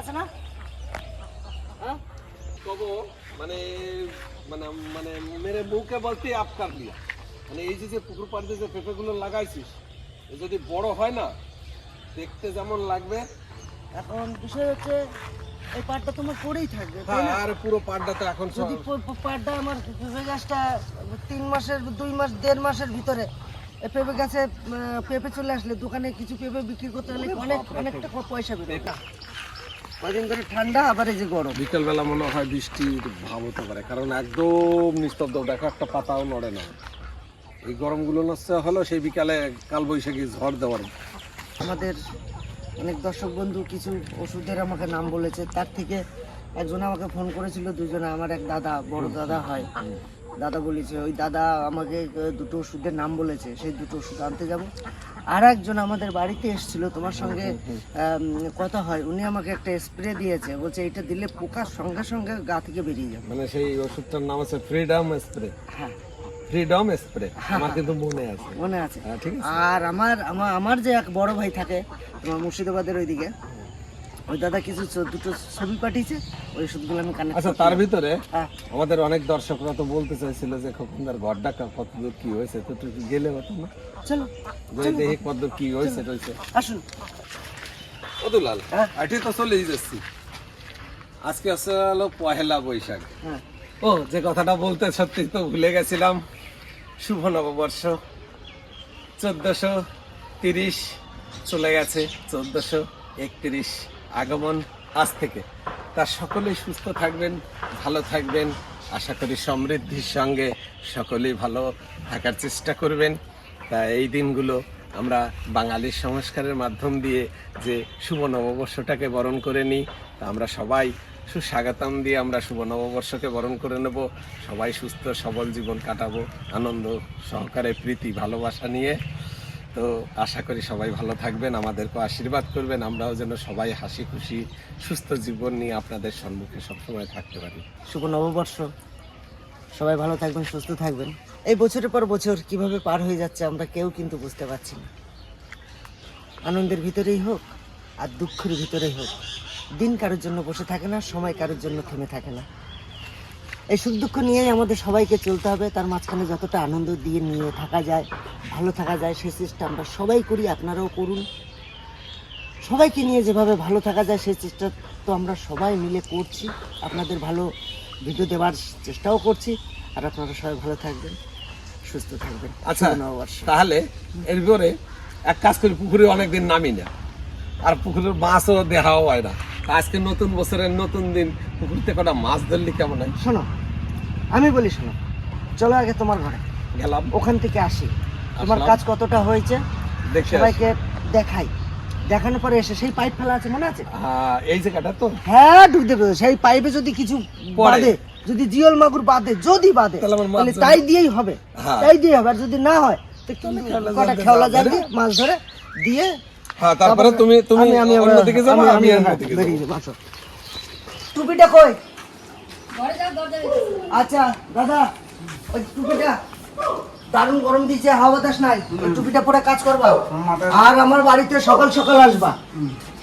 আছে না? হ্যাঁ? কবো মানে মানে মানে মেরে মুখে বলতে আপকার লিয়া মানে এই যে যে পুকুর পাড়িতে যে পেঁপেগুলো লাগাইছিস এ যদি বড় হয় না দেখতে যেমন লাগবে। এখন বিষয় হচ্ছে এই পাটটা তোমার পড়েই থাকবে না? আর পুরো পাড়টা তো এখন যদি পাটটা আমার পেঁপে গাছটা তিন মাসের দুই মাস দেড় মাসের ভিতরে পেঁপে গাছে পেঁপে চলে আসলে দোকানে কিছু পেঁপে বিক্রি করতে হলে অনেক অনেকটা পয়সা বেরোবে। কদিন ধরে ঠান্ডা আবার এই যে গরম। বিকেলবেলা মনে হয় বৃষ্টির ভাব হতে পারে কারণ একদম নিস্তব্ধ। দেখো একটা পাতাও নড়ে না। এই গরমগুলো নষ্ট হলো সেই বিকালে কাল বৈশাখী ঝড় দেওয়ার। আমাদের অনেক দর্শক বন্ধু কিছু ওষুধের আমাকে নাম বলেছে। তার থেকে একজন আমাকে ফোন করেছিল দুজনে আমার এক দাদা বড় দাদা হয়। দাদা বলেছে ওই দাদা আমাকে দুটো ওষুধের নাম বলেছে সেই দুটো ওষুধ আনতে যাব। আর একজন আমাদের বাড়িতে এসেছিল তোমার সঙ্গে কথা হয় উনি আমাকে একটা স্প্রে দিয়েছে বলছে এটা দিলে পোকার সঙ্গে সঙ্গে গা থেকে বেরিয়ে যাবে। মানে সেই ওষুধটার নাম আছে ফ্রিডম স্প্রে হ্যাঁ। ফ্রিডম স্প্রে আমার কিন্তু মনে আছে। মনে আছে। হ্যাঁ আর আমার আমার আমার যে এক বড় ভাই থাকে তোমার মুর্শিদাবাদের ওইদিকে ওই দাদা কিছু দুটো ছবি পাঠিয়েছে ওই ওষুধগুলো আমি কানে আচ্ছা তার ভিতরে হ্যাঁ। আমাদের অনেক দর্শকরা তো বলতে চাইছিল যে খোকনদার ঘরটা কত কি হয়েছে তো তুই গেলে হতো না। চলো যে দেখি কত কি হয়েছে রয়েছে আসুন। অদুলাল হ্যাঁ। আটি তো চলেই যাচ্ছি। আজকে আছে হলো পহেলা বৈশাখ। হ্যাঁ। ও যে কথাটা বলতে সত্যি তো ভুলে গেছিলাম। শুভ নববর্ষ। চোদ্দশো তিরিশ চলে গেছে চোদ্দশো একত্রিশ। আগমন আজ থেকে। তার সকলেই সুস্থ থাকবেন, ভালো থাকবেন। আশা করি সমৃদ্ধির সঙ্গে সকলেই ভালো থাকার চেষ্টা করবেন। তা এই দিনগুলো আমরা বাঙালির সংস্কারের মাধ্যম দিয়ে যে শুভ নববর্ষটাকে বরণ করে নিই, তা আমরা সবাই সুস্বাগতম দিয়ে আমরা শুভ নববর্ষকে বরণ করে নেব। সবাই সুস্থ, সবল জীবন কাটাবো। আনন্দ, সহকারে, প্রীতি, ভালোবাসা নিয়ে। তো আশা করি সবাই ভালো থাকবেন আমাদেরকে আশীর্বাদ করবেন, আমরাও যেন সবাই হাসি খুশি, সুস্থ জীবন নিয়ে আপনাদের সম্মুখে সবসময় থাকতে পারি। শুভ নববর্ষ। সবাই ভালো থাকবেন, সুস্থ থাকবেন। এই বছরের পর বছর কীভাবে পার হয়ে যাচ্ছে আমরা কেউ কিন্তু বুঝতে পারছি না। আনন্দের ভিতরেই হোক আর দুঃখের ভিতরেই হোক, দিন কারোর জন্য বসে থাকে না, সময় কারোর জন্য থেমে থাকে না। এই সুখ দুঃখ নিয়েই আমাদের সবাইকে চলতে হবে। তার মাঝখানে যতটা আনন্দ দিয়ে নিয়ে থাকা যায় ভালো থাকা যায় সেই চেষ্টা আমরা সবাই করি আপনারাও করুন। সবাইকে নিয়ে যেভাবে ভালো থাকা যায় সেই চেষ্টা তো আমরা সবাই মিলে করছি। আপনাদের ভালো ভিডিও দেওয়ার চেষ্টাও করছি। আর আপনারা সবাই ভালো থাকবেন সুস্থ থাকবেন। আচ্ছা। তাহলে এর পরে এক কাজ করি পুকুরে অনেকদিন নামি না। আর পুকুরের মাছও দেখাও হয় না। আজকে নতুন বছরের নতুন দিন পুকুর থেকে কটা মাছ ধরলি কেমন হয়? শোনো আমি বলি শোনো চলো আগে তোমার ঘরে। গেলাম। ওখান থেকে আসি। তোমার কাজ কতটা হয়েছে? সবাইকে দেখাই। দেখানোর পরে এসে সেই পাইপ ফেলা আছে মনে আছে? আহ, এই জায়গাটা তো। হ্যাঁ ঢুকতে দেবে। সেই পাইপে যদি কিছু। বাদে যদি জিওল মাগুর বাদে যদি বাদে তাহলে। তাই দিয়েই হবে। হ্যাঁ। তাই দিয়ে হবে। আর যদি না হয় তো কটা খেওলা ধরে। দিয়ে মাছ ধরে দিয়ে হ্যাঁ তারপরে তুমি তুমি আমি আমি অন্যদিকে যাব আমি- হ্যাঁ, অন্যদিকে যাব। টুপিটা কই? আচ্ছা দাদা ওই টুপিটা দারুণ গরম দিচ্ছে হাওয়া বাতাস নাই টুপিটা পরে কাজ করবা। আর আমার বাড়িতে সকাল সকাল আসবা।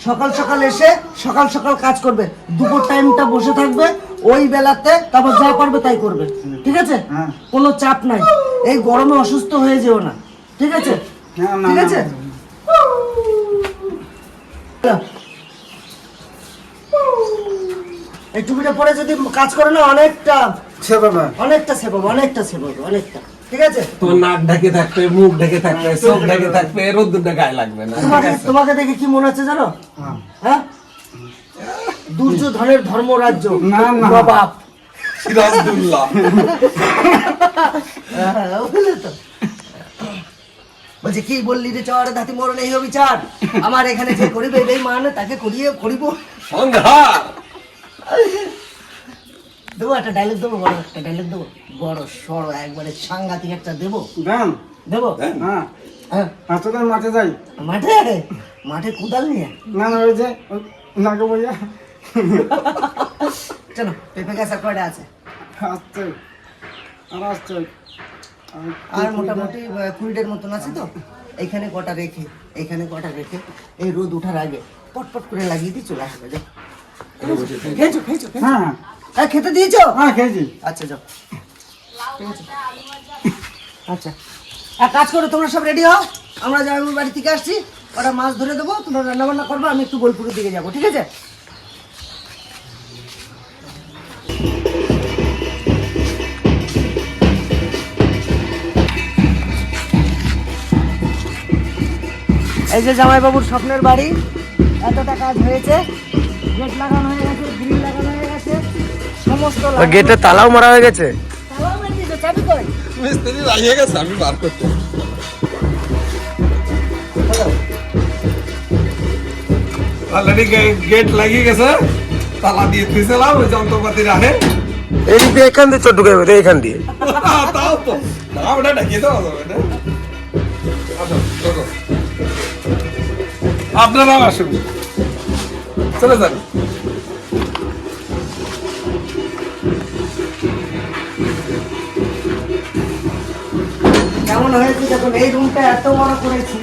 সকাল সকাল এসে সকাল সকাল কাজ করবে। দুপুর টাইমটা বসে থাকবে ওই বেলাতে তারপর যা পারবে তাই করবে। ঠিক আছে? কোনো চাপ নাই। এই গরমে অসুস্থ হয়ে যেও না। ঠিক আছে? ঠিক আছে? এই টুপিটা পরে যদি কাজ করে না অনেকটা অনেকটা সেভ হবে অনেকটা সেভ হবে অনেকটা। ঠিক আছে? তোমার নাক ঢেকে থাকবে মুখ ঢেকে থাকবে চোখ ঢেকে থাকবে রোদ্দুরটা গায়ে লাগবে না। তোমাকে তোমাকে দেখে কি মনে হচ্ছে জানো? হ্যাঁ। দুর্যোধনের ধর্মরাজ্য। নবাব সিরাজদুল্লাহ। হ্যাঁ, বুঝলে তো? বলছে কি বললি রে চর? ধাতি মরণ এই বিচার আমার এখানে যে করিবে এই মানে তাকে করিয়ে করিব। সংঘার দেবো একটা ডায়লগ দেবো বড় একটা ডায়লগ দেবো। বড় সড় একবারে সাংঘাতিক একটা দেবো। দেন। দেবো? হ্যাঁ হ্যাঁ। হাসপাতাল মাঠে যাই। মাঠে? মাঠে কোদাল নিয়ে? না না ওই যে নাকে বইয়া চলো পেঁপে গাছ কয়টা আছে। আসছে। আর আসছে। আর মোটামুটি কুড়িটার মতন আছে তো। এইখানে কটা রেখে এইখানে কটা রেখে এই রোদ উঠার আগে পটপট করে লাগিয়ে দিয়ে চলে আসবে যাও। খেয়েছো খেয়েছো? হ্যাঁ হ্যাঁ। হ্যাঁ খেতে দিয়েছ? হ্যাঁ খেয়েছি। আচ্ছা যাও। ঠিক আছে। আচ্ছা। এক কাজ করো তোমরা সব রেডি হও? আমরা যাই জামাইবাবুর বাড়ি থেকে আসছি। ওরা মাছ ধরে দেবো তোমরা রান্নাবান্না করব আমি একটু বোলপুরের দিকে যাব ঠিক আছে? এই যে জামাইবাবুর স্বপ্নের বাড়ি এতটা কাজ হয়েছে গেট লাগানো হয়ে গেছে গ্রিল লাগানো হয়ে গেছে সমস্ত লাগানো- গেটে তালাও মারা হয়ে গেছে? তালাও মেরে দিয়েছে, চাবি কই? মিস্ত্রি লাগিয়ে গেছে আমি বার করতে অলরেডি গেট লাগিয়ে গেছে তালা দিয়ে দিয়েছিলাম ওই যন্ত্রপাতি রাখে। এই দিয়ে এখান দিয়ে চোট ঢুকে এখান দিয়ে। তাও তো না ওটা ঢাকিয়ে দেওয়া যাবে না। আসো, চলো। আপনারাও আসুন। চলে যান। কেমন হয়েছে? দেখুন এই রুমটা এত বড় করেছি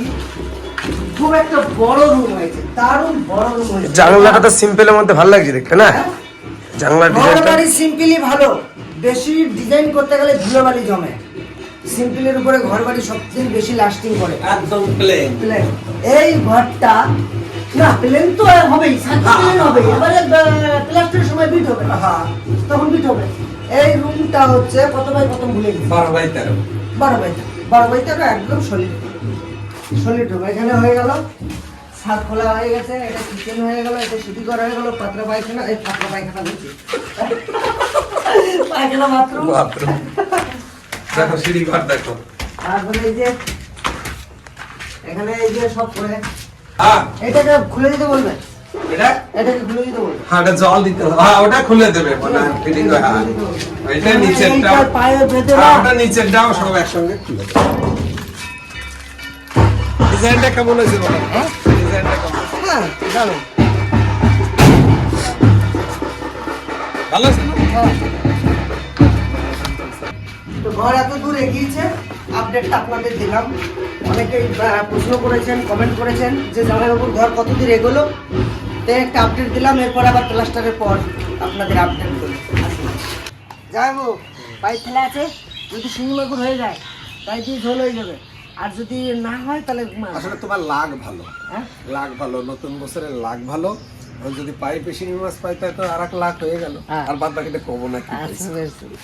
খুব একটা বড় রুম হয়েছে দারুণ বড় রুম হয়েছে। জানলাটা তো সিম্পলের মধ্যে ভালো লাগছে দেখতে না? ডিজাইনটা বাড়ি সিম্পলি ভালো। বেশি ডিজাইন করতে গেলে ধুলোবালি জমে। সিম্পলের উপরে ঘর বাড়ি সবথেকে বেশি লাস্টিং করে। একদম প্লেন প্লেন এই ঘরটা না প্লেন তো হবেই প্লেন হবে। এবারে প্লাস্টারের সময় বিট হবে হ্যাঁ। তখন বিট হবে। এই রুমটা হচ্ছে কত বাই কত ভুলে গেছি। বারো বাই তেরো। বারো বাইতে বারো বাইতে একদম সলিড সলিড রুম এখানে হয়ে গেল ছাদ খোলা হয়ে গেছে এটা কিচেন হয়ে গেল এটা সিটি করা হয়ে গেল পাতলা পায়খানা এই পাতলা পায়খানা পায়খানা বাথরুম বাথরুম দেখো সিঁড়ি ঘর দেখো। তারপরে এই যে এখানে এই যে সব করে হ্যাঁ। এটাকে খুলে দিতে বলবে? এটা? এটাকে খুলে দিতে বলবে? হ্যাঁ ওটা জল দিতে হবে। হ্যাঁ ওটা খুলে দেবে মানে ফিটিং করে হ্যাঁ। এটা নিচেরটা এইটার পায়ে বেঁধে হ্যাঁ, না ওটা নিচেরটাও সব একসঙ্গে খুলে ডিজাইনটা কেমন হয়েছে বলো? হ্যাঁ? ডিজাইনটা কেমন? হ্যাঁ ভালো আছে না? হ্যাঁ। তো ঘর এত দূর এগিয়েছে আপডেটটা আপনাদের দিলাম। অনেকেই প্রশ্ন করেছেন কমেন্ট করেছেন যে জামাইবাবুর ঘর কত দূর এগোলো। তো একটা আপডেট দিলাম এরপর আবার প্লাস্টারের পর আপনাদের আপডেট করি যাইবো পাইপ ফেলা আছে যদি শিঙি মাগুর হয়ে যায় তাই দিয়ে ঝোল হয়ে যাবে। আর যদি না হয় তাহলে আসলে তোমার লাগ ভালো। হ্যাঁ? লাগ ভালো নতুন বছরের লাগ ভালো। যদি পাইপে শিঙি মাছ পাই তাই তো আর এক লাখ হয়ে গেল। হ্যাঁ। আর বাদ বাকিটা কমো না আচ্ছা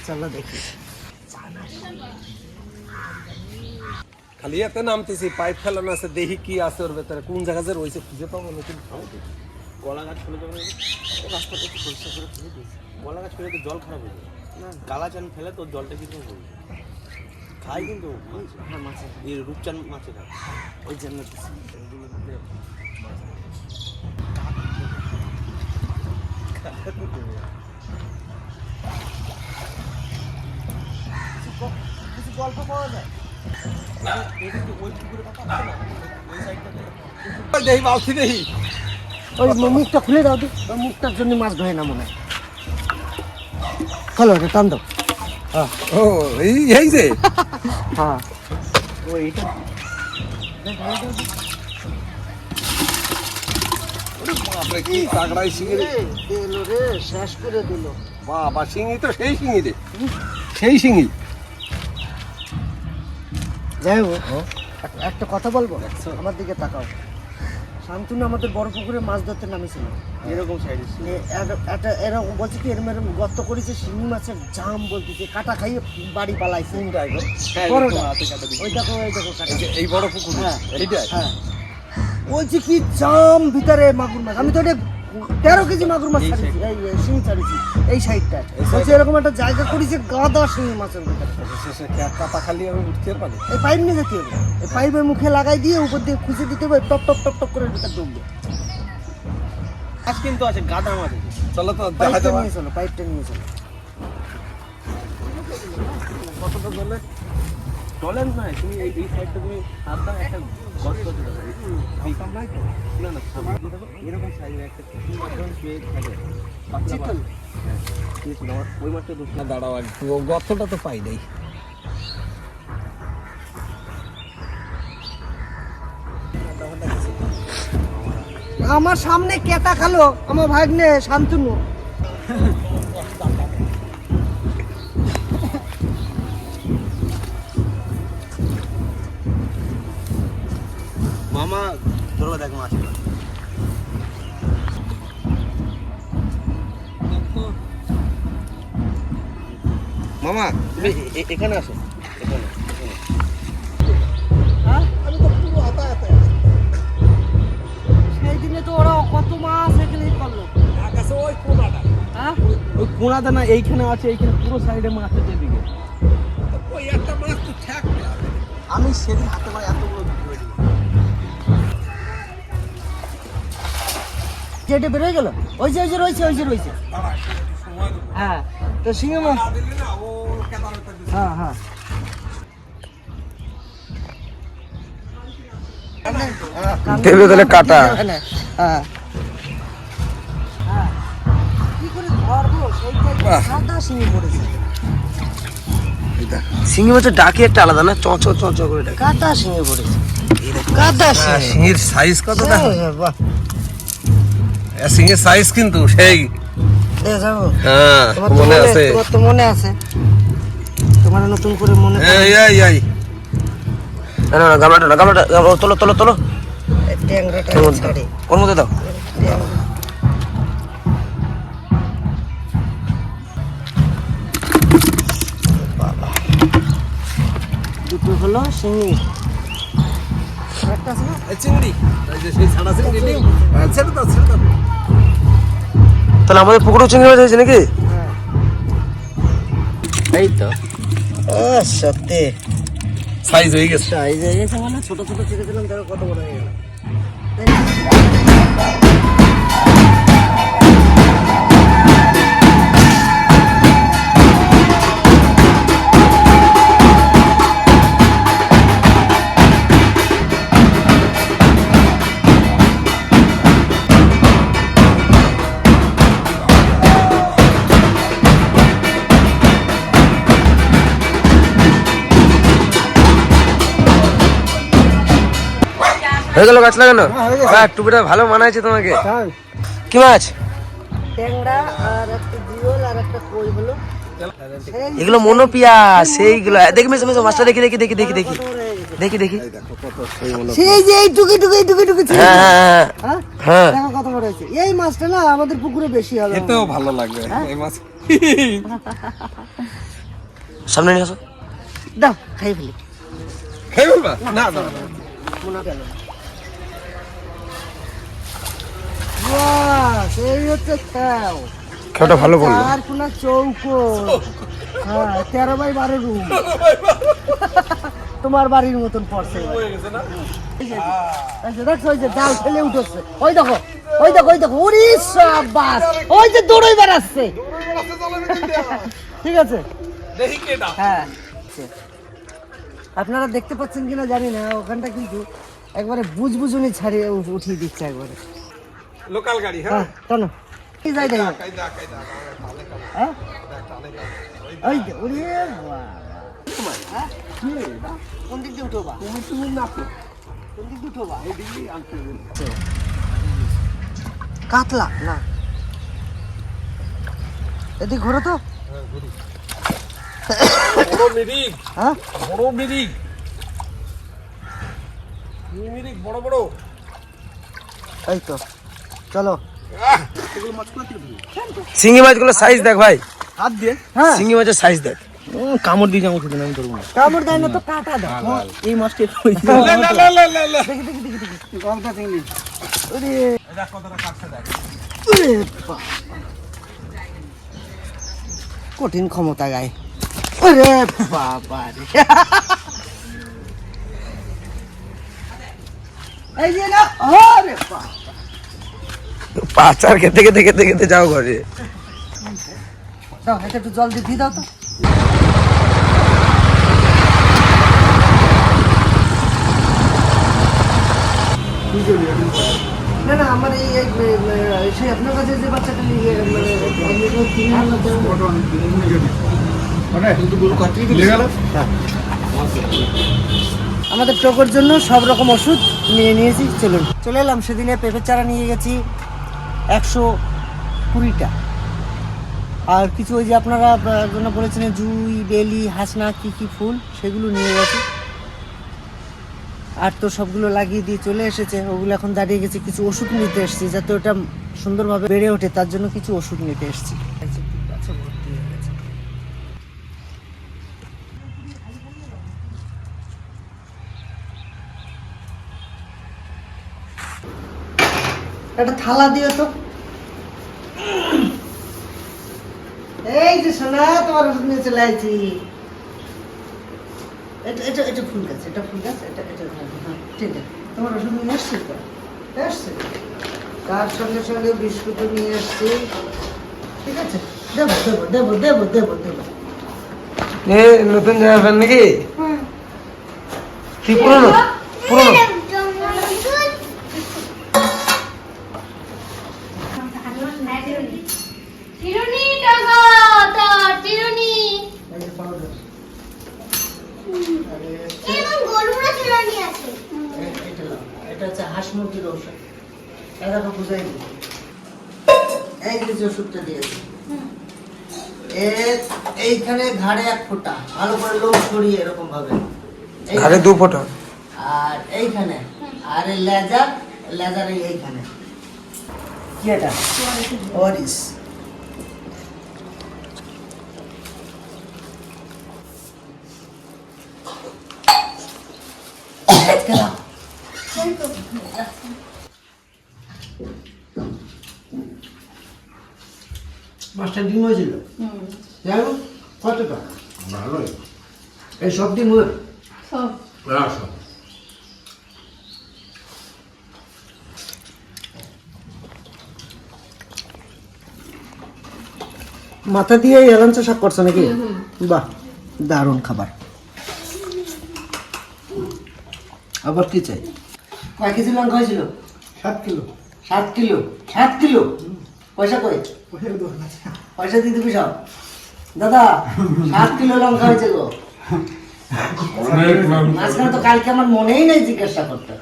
চলো দেখি। খালি এতে নামতেছি পাইপ ফেলানো আছে দেখি কি আছে ওর ভেতরে কোন জায়গা যে রয়েছে খুঁজে পাবো নতুন কলা গাছ ফেলে যাবে রাস্তাটা একটু পরিষ্কার করে ফেলে দিয়েছি। কলা গাছ ফেলে তো জল খারাপ হয়ে যাবে। না কালা চান ফেলে তো জলটা কিন্তু হবে খাই কিন্তু মাছ। হ্যাঁ মাছে এই রূপচান মাছে খায়। ওই জন্য কিছু গল্প পাওয়া যায়? দেখি বালতি দেখি ওই মুখটা খুলে দাও তো। ওই মুখটার জন্য মাছ ধরে না মনে হয়। এটা টান দাও। ও এই এই যে। হ্যাঁ। ও এইটা। কি শিঙি রে দিল রে শেষ করে দিল। বাবা শিঙি তো সেই শিঙি রে সেই শিঙি যাই হোক। এক- একটা কথা বলব? আমার দিকে তাকাও। শান্তনু আমাদের বড় পুকুরে মাছ ধরতে নামেছিল। এরকম সাইড একটা এরকম বলছে কি এরম এরম গর্ত করেছে শিঙি মাছের জাম বলতেছে কাটা খাইয়ে বাড়ি পালাইছে। বড়টা। ওই দেখো ওই দেখো এই বড় পুকুর হ্যাঁ এইটাই? হ্যাঁ। বলছি কি জাম ভিতরে মাগুর মাছ। আমি তো এটা তেরো কেজি মাগুর মাছ ছাড়িয়েছি এই শিঙি ছাড়িয়েছি এই সাইডটা। বলছি এরকম একটা জায়গা করেছে গাদা শিঙি মাছের কাটা খালি আমি উঠতে পারি? এই পাইপ নিয়ে যেতে হবে। এই পাইপের মুখে লাগাই দিয়ে উপর দিয়ে খুঁজে দিতে হবে টপ টপ টপ টপ করে ভিতরে ঢুকবে মাছ কিন্তু আছে গাদা মাছ। চলো তো পাইপটা নিয়ে চলো পাইপটা নিয়ে চলো। কতটা জলে টলার নয় তুমি এই এই সাইডটা তুমি সাবধান একটা গছ তো। না না এরকম সাইজের একটা মাধ্যম শুয়ে থাকে ওই গর্তটা তো পাই নাই। আমার সামনে কেতা খালো আমার ভাগ্নে শান্তনু। দেখ মামা তুমি এখানে আসো। এখানে এখানে। সেই দিনে তো ওরা কত মাছ এখানে করল? হ্যাঁ? ওই না এইখানে আছে এইখানে পুরো সাইডে মাছ আছে এদিকে আমি সেদিন হাতে করে এতগুলো যেটা বেরোয় গেল। ওই যে ওই যে রয়েছে ওই যে রয়েছে। হ্যাঁ তো সিংহ মাছ। হ্যাঁ হ্যাঁ। দেবে তাহলে কাটা। হ্যাঁ হ্যাঁ। মাছের ডাকি একটা আলাদা না করে ডাকে। সিংহে পড়েছে। সাইজ কত দেখো। বাহ। সিংহের সাইজ কিন্তু সেই। হ্যাঁ মনে আছে। তো মনে আছে। তোমার নতুন করে মনে এই এই। এই না না গামলাটা না গামলাটা গামলা- তোলো তোলো তোলো ট্যাংরাটা ওর মধ্যে দাও। ছাড়ে ওর মধ্যে দাও। দুটো হলো শিঙি। আরেকটা আছে না চিংড়ি সেই ছাড়া চিংড়ি ডিম হ্যাঁ, ছেড়ে দাও ছেড়ে দাও। তাহলে আমাদের পুকুরও চিংড়ি মাছ হয়েছে নাকি? এই তো। ও সত্যি। সাইজ হয়ে গেছে। সাইজ হয়ে গেছে মানে ছোট ছোট ছেড়ে দিলাম তারা কত বড় হয়ে গেল হয়ে গেল গাছ লাগানো? বাহ, টুপিটা ভালো মানাইছে তোমাকে। তাই। কি মাছ? ট্যাংরা আর একটা জিওল আর একটা কই হলো সেই এগুলো মনোপিয়া সেইগুলো। দেখি মেসো মেসো মাছটা দেখি দেখি দেখি দেখি দেখি। দেখি দেখি। সেই যে এই টুকি টুকি টুকি টুকি হ্যাঁ হ্যাঁ হ্যাঁ হ্যাঁ? দেখো কত বড় হয়েছে। এই মাছটা না আমাদের পুকুরে বেশি হবে। এতেও ভালো লাগবে এই মাছ। সামনে নিয়ে আসো। দাও খাই ফেলি। খাই বলবা না না। মনে গেল সেই হচ্ছে খেও খেওটা ভালো বলল চার কোনা চৌকো হ্যাঁ তেরো বাই বারো রুম। তোমার বাড়ির মতন পড়ছে। এই দেখছ ওই যে জাল ফেলে উঠেছে। ওই দেখো ওই দেখো ওই দেখো ওরে বাস ওই যে দৌড়ই বেড়াচ্ছে। ঠিক আছে? হ্যাঁ। আপনারা দেখতে পাচ্ছেন কিনা জানি না ওখানটা কিন্তু একবারে বুঝবুঝুনি ছাড়িয়ে উ- উঠিয়ে দিচ্ছে একবারে। লোকাল গাড়ি হ্যাঁ? হ্যাঁ কেন কি যাই দেখো হ্যাঁ? ওই যে, ওরে হ্যাঁ? কোন দিক দিয়ে উঠো বা তুমি তুমি না কোন দিক দিয়ে কাতলা না। এদিক ঘোরো তো। বড় মিরিক। হ্যাঁ? বড় মিরিক। মিরিক বড় বড়। এই তো। চলো। শিঙি মাছগুলো সাইজ দেখ ভাই। হাত দিয়ে? হ্যাঁ। শিঙি মাছের সাইজ দেখ। কামড় দিয়ে খেতে আমি ধরবো না। কামড় দেয় না তো কাটা দাও এই মাছটা। কঠিন ক্ষমতা গায়ে। ওরে বাবা রে। এই যে না ওরে বাবা। পাচার খেতে খেতে খেতে খেতে যাও ঘরে। দাও একটু জল দিয়ে দিয়ে দাও তো। না না আমার এই সেই আপনার কাছে যে বাচ্চাটা নিয়ে মানে কিনে আনলাম মানে গেল? আমাদের টোকোর জন্য সব রকম ওষুধ নিয়ে নিয়েছি চলুন। চলে এলাম সেদিনে পেঁপের চারা নিয়ে গেছি। একশো কুড়িটা। আর কিছু ওই যে আপনারা জন্য বলেছেন জুই, বেলি, হাসনা, কি কি ফুল, সেগুলো নিয়ে গেছে। আর তো সবগুলো লাগিয়ে দিয়ে চলে এসেছে। ওগুলো এখন দাঁড়িয়ে গেছে, কিছু ওষুধ নিতে এসেছি, যাতে ওটা সুন্দরভাবে বেড়ে ওঠে, তার জন্য কিছু ওষুধ নিতে এসেছি। একটা থালা দিও তো। এই যে সোনা তোমার ওষুধ নিয়ে চলে আসছি এটা এটা এটা ফুল গাছ এটা ফুল গাছ এটা এটা হ্যাঁ, হ্যাঁ, ঠিক আছে। তোমার ওষুধ নিয়ে আসছি তো? আসছে। তার সঙ্গে সঙ্গে বিস্কুটও নিয়ে আসছি। ঠিক আছে? দেবো দেবো দেবো দেবো দেবো দেবো। এ নতুন জামা প্যান্ট নাকি? কি পুরনো? পুরনো চিরুনি টাকা তার চিরুনি এই যে powder। আর এই হচ্ছে- এরকম গরুরা চিরুনি আছে এ- এটা নাও। এটা হচ্ছে হাঁস মুরগির ঔষধ এটা তো বুঝাই দিই এই যে ওষুধটা দিয়েছি এর এইখানে ঘাড়ে এক ফোঁটা ভালো করে লোক ছড়িয়ে এরকম ভাবে। ঘাড়ে দু ফোঁটা। আর এইখানে আর এই লেজা লেজার এইখানে। কি এটা? ওয়ারিস মাছটা ডিম হয়েছিল? যাই হোক কতটা এই সব ডিম হয়ে সব। মাথা দিয়ে এলাঞ্চ শাক করছ নাকি? বাহ দারুণ খাবার। আবার কি চাই? কয় কেজি লঙ্কা হয়েছিল? সাত কিলো। সাত কিলো? সাত কিলো? পয়সা কই? ওই পয়সা দিয়ে দিবি সব? দাদা সাত কিলো লঙ্কা হয়েছে গো। মাঝখানে তো কালকে আমার মনেই নেই জিজ্ঞাসা করতে।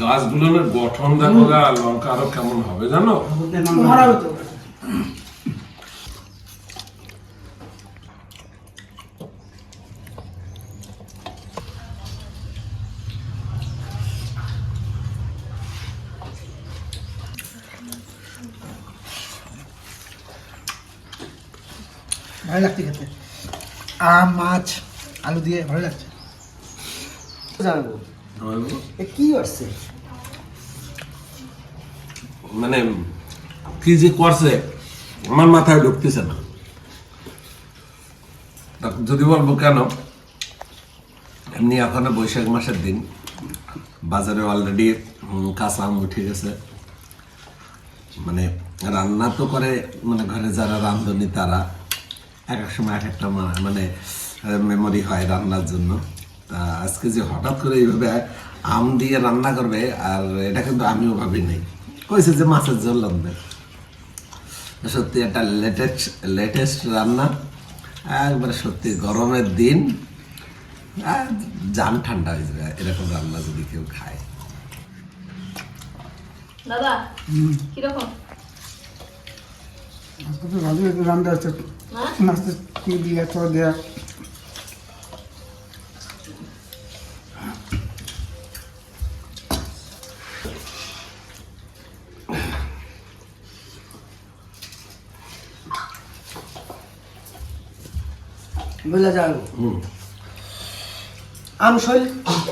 গাছগুলোর গঠন দেখো গা লঙ্কা আরও কেমন হবে জানো? ভালো লাগছে খেতে। আম মাছ আলু দিয়ে ভালো লাগছে? জানব। কি করছে? মানে কি যে করছে আমার মাথায় ঢুকতেছে না। যদি বলব কেন? এমনি এখন বৈশাখ মাসের দিন। বাজারে অলরেডি কাঁচা আম উঠে গেছে। মানে রান্না তো করে মানে ঘরে যারা রাঁধুনি তারা এক এক সময় এক একটা মা- মানে মেমোরি হয় রান্নার জন্য। তা আজকে যে হঠাৎ করে এইভাবে আম দিয়ে রান্না করবে আর এটা কিন্তু আমিও ভাবি নাই কইছে যে মাছের ঝোল লাগবে। সত্যি একটা লেটেস্ট লেটেস্ট রান্না। একবারে সত্যি গরমের দিন। আর জান ঠান্ডা হয়ে যাবে এরকম রান্না যদি কেউ খায়। দাদা কীরকম? রান্না আছে হ্যাঁ? নাস্তা কি দিয়ে তো দেয়া। আম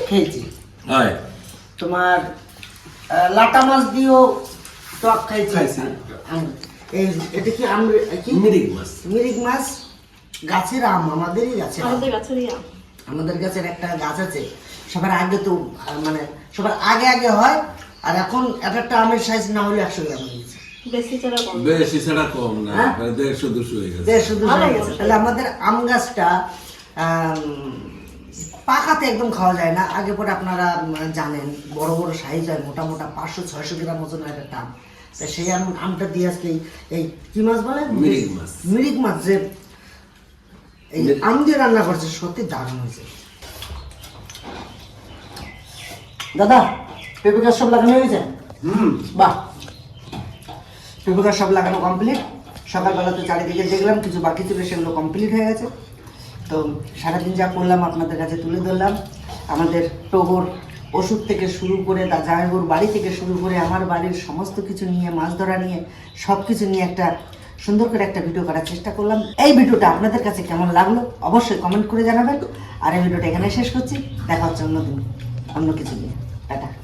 খেয়েছি। তোমার লাটা মাছ দিয়েও টক খাইছি। আম- এটা কি আম কি? মিরিক মাছ। মিরিক মাছ গাছের আম আমাদেরই গাছের আমাদের গাছের ইয়া আমাদের গাছের একটা গাছ আছে। সবার আগে তো মানে সবার আগে আগে হয় আর এখন এক একটা আমের সাইজ না হলে একশো গ্রাম। হয়ে গেছে বেশি ছাড়া কম না। হ্যাঁ? দেড়শো দুশো হয়ে গেছে। দেড়শো দুশো হয়ে গেছে। তাহলে আমাদের আম গাছটা পাকাতে একদম খাওয়া যায় না। আগে পরে আপনারা জানেন বড় বড় সাইজ হয় মোটা মোটা পাঁচশো ছয়শো গ্রাম ওজন হয় একটা আম। তা সেই আম আমটা দিয়ে আজকে এই- কি মাছ বলে? মিরিক মাছ। মিরিক মাছ যে এই আম দিয়ে রান্না করছে সত্যি দারুণ হয়েছে। দাদা পেঁপে গাছ সব লাগানো হয়ে গেছে? হুম। বাহ। পেঁপে সব লাগানো কমপ্লিট সকালবেলা তো চারিদিকে দেখলাম, কিছু বাকি ছিল, সেগুলো কমপ্লিট হয়ে গেছে। তো সারাদিন যা করলাম আপনাদের কাছে তুলে ধরলাম। আমাদের টগর ওষুধ থেকে শুরু করে তা জামাইবুর বাড়ি থেকে শুরু করে আমার বাড়ির সমস্ত কিছু নিয়ে, মাছ ধরা নিয়ে, সব কিছু নিয়ে একটা সুন্দর করে একটা ভিডিও করার চেষ্টা করলাম। এই ভিডিওটা আপনাদের কাছে কেমন লাগল অবশ্যই কমেন্ট করে জানাবেন। আর এই ভিডিওটা এখানে শেষ করছি। দেখা হচ্ছে অন্যদিন অন্য কিছু নিয়ে। টাটা।